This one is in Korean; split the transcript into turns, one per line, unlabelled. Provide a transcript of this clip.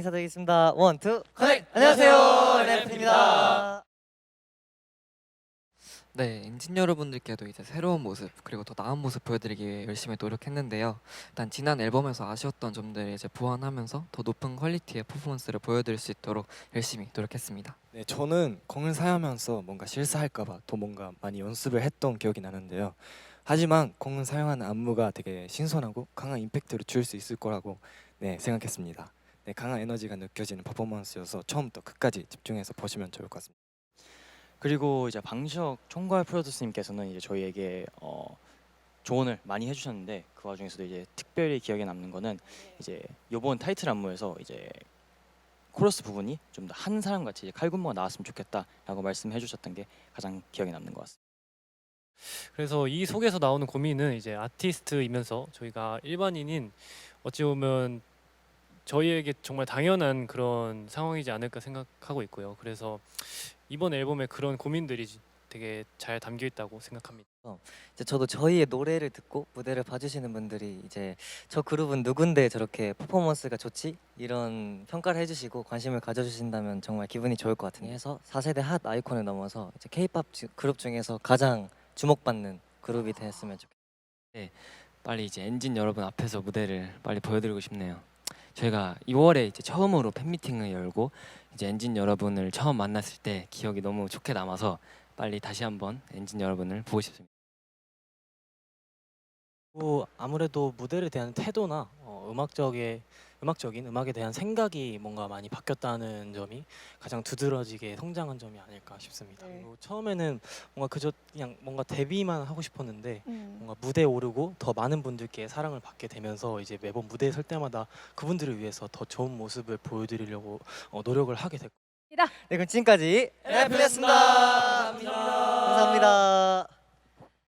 인사드리겠습니다. 원, 투,
커넥!
안녕하세요,
안녕하세요,
래프입니다.
네, 엔진 여러분들께도 이제 새로운 모습 그리고 더 나은 모습 보여드리기 위해 열심히 노력했는데요. 일단 지난 앨범에서 아쉬웠던 점들을 이제 보완하면서 더 높은 퀄리티의 퍼포먼스를 보여드릴 수 있도록 열심히 노력했습니다.
네, 저는 공을 사용하면서 뭔가 실수할까봐 더 뭔가 많이 연습을 했던 기억이 나는데요. 하지만 공을 사용하는 안무가 되게 신선하고 강한 임팩트를 줄 수 있을 거라고 네, 생각했습니다. 네, 강한 에너지가 느껴지는 퍼포먼스여서 처음부터 끝까지 집중해서 보시면 좋을 것 같습니다.
그리고 이제 방시혁 총괄 프로듀서님께서는 이제 저희에게 어, 조언을 많이 해주셨는데 그 와중에서도 이제 특별히 기억에 남는 거는 이제 이번 타이틀 안무에서 이제 코러스 부분이 좀 더 한 사람 같이 칼군무가 나왔으면 좋겠다라고 말씀해주셨던 게 가장 기억에 남는 것 같습니다.
그래서 이 속에서 나오는 고민은 이제 아티스트이면서 저희가 일반인인 어찌 보면 저희에게 정말 당연한 그런 상황이지 않을까 생각하고 있고요. 그래서 이번 앨범에 그런 고민들이 되게 잘 담겨 있다고 생각합니다.
이제 저도 저희의 노래를 듣고 무대를 봐주시는 분들이 이제 저 그룹은 누군데 저렇게 퍼포먼스가 좋지 이런 평가를 해주시고 관심을 가져주신다면 정말 기분이 좋을 것 같은데 해서 4세대 핫 아이콘을 넘어서 이제 K-팝 주- 그룹 중에서 가장 주목받는 그룹이 됐으면 좋겠어요.
빨리 이제 엔진 여러분 앞에서 무대를 빨리 보여드리고 싶네요. 저희가 2월에 이제 처음으로 팬미팅을 열고 이제 엔진 여러분을 처음 만났을 때 기억이 너무 좋게 남아서 빨리 다시 한번 엔진 여러분을 보고 싶습니다.
뭐 아무래도 무대에 대한 태도나 어, 음악적의 음악적인 음악에 대한 생각이 뭔가 많이 바뀌었다는 점이 가장 두드러지게 성장한 점이 아닐까 싶습니다.
네.
그리고 처음에는 뭔가 그저 그냥 뭔가 데뷔만 하고 싶었는데
음.
뭔가 무대 에 오르고 더 많은 분들께 사랑을 받게 되면서 이제 매번 무대에 설 때마다 그분들을 위해서 더 좋은 모습을 보여드리려고 어, 노력을 하게 됐고
네 그럼 지금까지.
감사합니다.